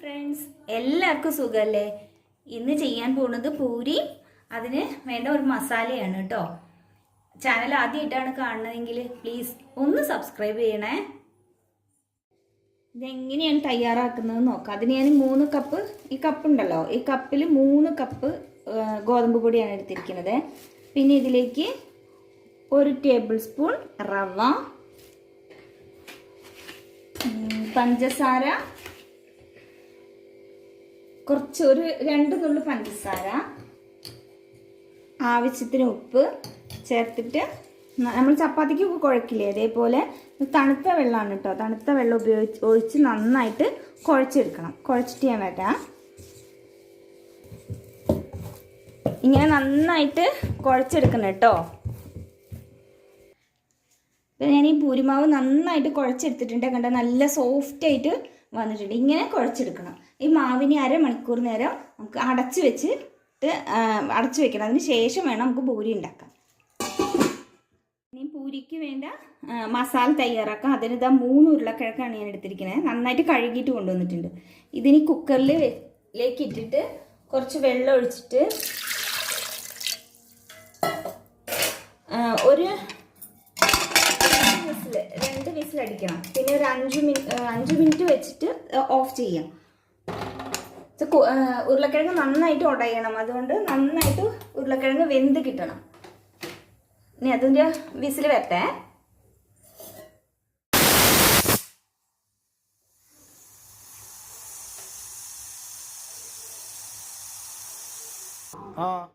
Friends എല്ലാവർക്കും സുഖമല്ലേ ഇന്ന് ചെയ്യാൻ പോകുന്നത് പൂരി. അതിന് വേണ്ട ഒരു മസാലയാണ് കേട്ടോ ചാനൽ ആദ്യമായിട്ടാണ് കാണുന്നതെങ്കിൽ പ്ലീസ് ഒന്ന് സബ്സ്ക്രൈബ് ചെയ്യണേ. ഇതെങ്ങനെയാണ് തയ്യാറാക്കുന്നത് നോക്കാം. അതിന് ഞാൻ മൂന്ന് കപ്പ് ഈ കപ്പുണ്ടല്ലോ ഈ കപ്പിൽ മൂന്ന് കപ്പ് ഗോതമ്പ് പൊടിയാണ് എടുത്തിരിക്കുന്നത്. പിന്നെ ഇതിലേക്ക് ഒരു ടേബിൾ സ്പൂൺ റവ പഞ്ചസാര കുറച്ച് ഒരു രണ്ട് നുള്ളു പഞ്ചസാര ആവശ്യത്തിന് ഉപ്പ് ചേർത്തിട്ട് നമ്മൾ ചപ്പാത്തിക്ക് കുഴക്കില്ലേ? അതേപോലെ തണുത്ത വെള്ളമാണ് കേട്ടോ. തണുത്ത വെള്ളം ഉപയോഗിച്ച് ഒഴിച്ച് നന്നായിട്ട് കുഴച്ചെടുക്കണം. കുഴച്ചിട്ട് ഞാൻ വരാം. ഇങ്ങനെ നന്നായിട്ട് കുഴച്ചെടുക്കണം കേട്ടോ. ഇപ്പം ഞാൻ ഈ പൂരിമാവ് നന്നായിട്ട് കുഴച്ചെടുത്തിട്ടുണ്ട്. കണ്ട? നല്ല സോഫ്റ്റ് ആയിട്ട് വന്നിട്ടുണ്ട്. ഇങ്ങനെ കുഴച്ചെടുക്കണം. ഈ മാവിനെ അരമണിക്കൂർ നേരം നമുക്ക് അടച്ചു വെച്ചിട്ട് അടച്ചു വെക്കണം. അതിന് ശേഷം വേണം നമുക്ക് പൂരി ഉണ്ടാക്കാം ഇനി പൂരിക്ക് വേണ്ട മസാല തയ്യാറാക്കാം. അതിന് ഇതാ മൂന്ന് ഉരുളക്കിഴക്കാണ് ഞാൻ എടുത്തിരിക്കുന്നത്. നന്നായിട്ട് കഴുകിയിട്ട് കൊണ്ടുവന്നിട്ടുണ്ട്. ഇതിനി കുക്കറിൽ ലേക്ക് ഇട്ടിട്ട് കുറച്ച് വെള്ളം ഒഴിച്ചിട്ട് ഒരു അടിക്കണം പിന്നെ ഒരു അഞ്ച് മിനിറ്റ് അഞ്ച് മിനിറ്റ് വെച്ചിട്ട് ഓഫ് ചെയ്യാം. ഉരുളക്കിഴങ്ങ് നന്നായിട്ട് ഉടയണം അതുകൊണ്ട് നന്നായിട്ട് ഉരുളക്കിഴങ്ങ് വെന്ത് കിട്ടണം. ഇനി അതിന്റെ വിസിൽ വരട്ടെ.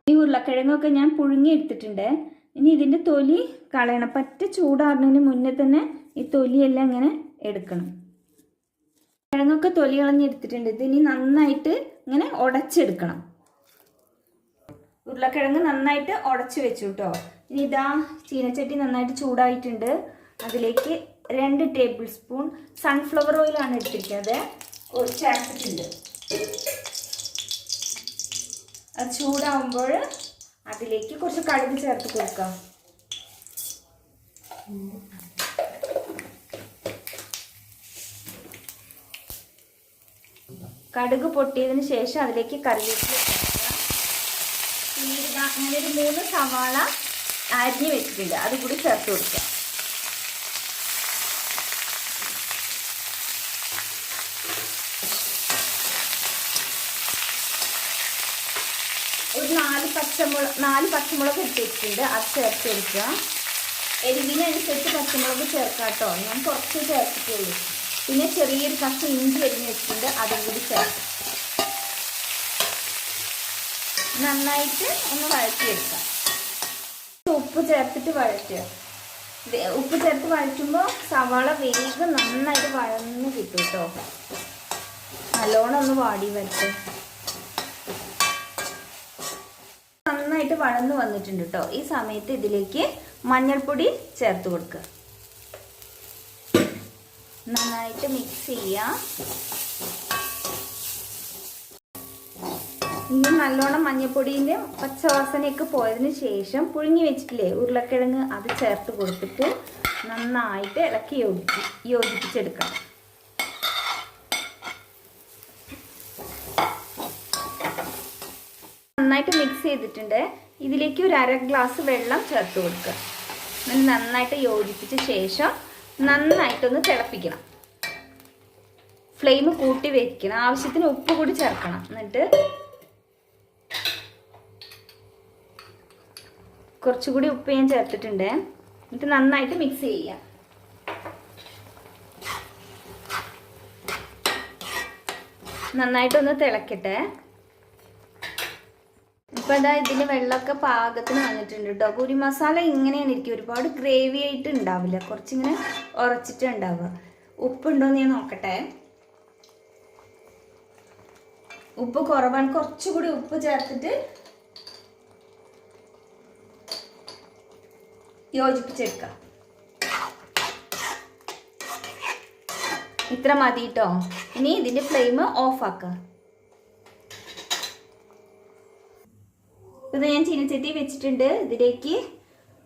ഈ ഉരുളക്കിഴങ്ങൊക്കെ ഞാൻ പുഴുങ്ങി എടുത്തിട്ടുണ്ട്. ഇനി ഇതിന്റെ തൊലി കളയണം. പറ്റ ചൂടാറുന്നതിന് മുന്നേ തന്നെ ഈ തൊലിയെല്ലാം ഇങ്ങനെ എടുക്കണം. കിഴങ്ങൊക്കെ തൊലി കളഞ്ഞെടുത്തിട്ടുണ്ട്. ഇത് ഇനി നന്നായിട്ട് ഇങ്ങനെ ഉടച്ചെടുക്കണം. ഉരുളക്കിഴങ്ങ് നന്നായിട്ട് ഉടച്ച് വെച്ചു കേട്ടോ ഇനി ഇതാ ചീനച്ചട്ടി നന്നായിട്ട് ചൂടായിട്ടുണ്ട്. അതിലേക്ക് രണ്ട് ടേബിൾ സ്പൂൺ സൺഫ്ലവർ ഓയിലാണ് എടുത്തിരിക്കുന്നത്. ഒരു ചേർത്തിട്ടുണ്ട് അത് ചൂടാവുമ്പോൾ അതിലേക്ക് കുറച്ച് കടുക് ചേർത്ത് കൊടുക്കാം കടുക് പൊട്ടിയതിന് ശേഷം അതിലേക്ക് കറിവേപ്പില പിന്നീട് അങ്ങനെ ഒരു മൂന്ന് സവാള അരിഞ്ഞ് വെച്ചിട്ടുണ്ട്. അത് കൂടി ചേർത്ത് കൊടുക്കുക ഒരു നാല് പച്ചമുളക് നാല് പച്ചമുളക് എടുത്തിട്ടുണ്ട് അത് ചേർത്ത് കൊടുക്കുക. എരിവിനനുസരിച്ച് പച്ചമുളക് ചേർക്കാം കേട്ടോ. ഞാൻ കുറച്ച് ചേർത്തിട്ടുള്ളൂ. പിന്നെ ചെറിയൊരു കഷ്ണം ഇഞ്ചി അരിഞ്ഞ് വെച്ചിട്ടുണ്ട്. അതും കൂടി ചേർക്കാം. നന്നായിട്ട് ഒന്ന് വഴറ്റിയെടുക്കാം. ഉപ്പ് ചേർത്തിട്ട് വഴറ്റുക. ഉപ്പ് ചേർത്ത് വഴറ്റുമ്പോൾ സവാള വേഗം നന്നായിട്ട് വഴന്ന് കിട്ടും കേട്ടോ. നല്ലോണം ഒന്ന് വാടി വരട്ടെ. നന്നായിട്ട് വളർന്നു വന്നിട്ടുണ്ട് കേട്ടോ ഈ സമയത്ത് ഇതിലേക്ക് മഞ്ഞൾപ്പൊടി ചേർത്ത് കൊടുക്കുക. നന്നായിട്ട് മിക്സ് ചെയ്യാം. ഇനി നല്ലോണം മഞ്ഞൾപ്പൊടിന്റെ പച്ചവാസനയൊക്കെ പോയതിന് ശേഷം പുഴുങ്ങി വെച്ചിട്ടില്ലേ ഉരുളക്കിഴങ്ങ് അത് ചേർത്ത് കൊടുത്തിട്ട് നന്നായിട്ട് ഇളക്കി യോജിപ്പി യോജിപ്പിച്ചെടുക്കണം. നന്നായിട്ട് മിക്സ് ചെയ്തിട്ടുണ്ട്. ഇതിലേക്ക് ഒരു അര ഗ്ലാസ് വെള്ളം ചേർത്ത് കൊടുക്കുക. എന്നിട്ട് നന്നായിട്ട് യോജിപ്പിച്ച ശേഷം നന്നായിട്ടൊന്ന് തിളപ്പിക്കണം. ഫ്ലെയിം കൂട്ടി വെക്കണം. ആവശ്യത്തിന് ഉപ്പ് കൂടി ചേർക്കണം. എന്നിട്ട് കുറച്ചുകൂടി ഉപ്പ് ഞാൻ ചേർത്തിട്ടുണ്ട്. എന്നിട്ട് നന്നായിട്ട് മിക്സ് ചെയ്യാം നന്നായിട്ടൊന്ന് തിളക്കട്ടെ. ഇപ്പൊ അതാ ഇതിന് വെള്ളമൊക്കെ പാകത്തിന് വന്നിട്ടുണ്ട് കേട്ടോ പൂരി മസാല ഇങ്ങനെയാണ് ഇരിക്കും ഒരുപാട് ഗ്രേവി ആയിട്ട് ഉണ്ടാവില്ല. കുറച്ചിങ്ങനെ ഉറച്ചിട്ട് ഉണ്ടാവുക. ഉപ്പുണ്ടോന്ന് ഞാൻ നോക്കട്ടെ. ഉപ്പ് കുറവാണ്. കുറച്ചുകൂടി ഉപ്പ് ചേർത്തിട്ട് യോജിപ്പിച്ചെടുക്കാം. ഇത്ര മതി കേട്ടോ ഇനി ഇതിന്റെ ഫ്ലെയിം ഓഫ് ഇത് ഞാൻ ചീനച്ചട്ടി വെച്ചിട്ടുണ്ട്. ഇതിലേക്ക്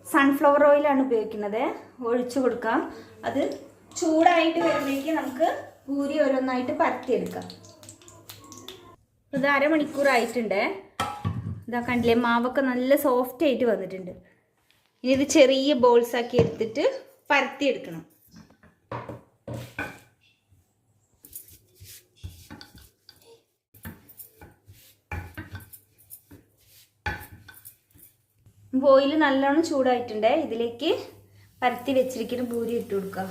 സൺഫ്ലവർ ഓയിലാണ് ഉപയോഗിക്കുന്നത്. ഒഴിച്ചു കൊടുക്കാം. അത് ചൂടായിട്ട് വരുമ്പോഴേക്ക് നമുക്ക് പൂരി ഓരോന്നായിട്ട് പരത്തിയെടുക്കാം. ഇത് അരമണിക്കൂറായിട്ടുണ്ട്. ഇതാ കണ്ടില്ലേ മാവൊക്കെ നല്ല സോഫ്റ്റ് ആയിട്ട് വന്നിട്ടുണ്ട്. ഇനി ഇത് ചെറിയ ബോൾസ് ആക്കി എടുത്തിട്ട് പരത്തി ഓയിൽ നല്ലോണം ചൂടായിട്ടുണ്ട്. ഇതിലേക്ക് പരത്തി വെച്ചിരിക്കുന്ന പൂരി ഇട്ട് കൊടുക്കുക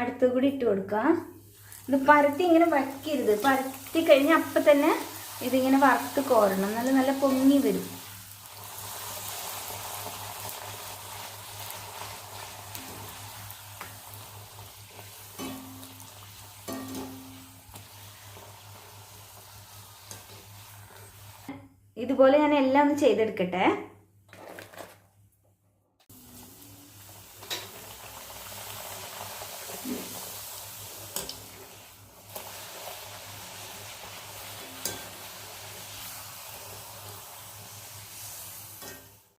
അടുത്ത കൂടി ഇട്ട് കൊടുക്കുക. ഇത് പരത്തി ഇങ്ങനെ വയ്ക്കരുത് പരത്തി കഴിഞ്ഞ് അപ്പം തന്നെ ഇതിങ്ങനെ വറുത്ത് കോരണം. നല്ല നല്ല പൊങ്ങി വരും. ഇതുപോലെ ഞാൻ എല്ലാം ഒന്ന് ചെയ്തെടുക്കട്ടെ.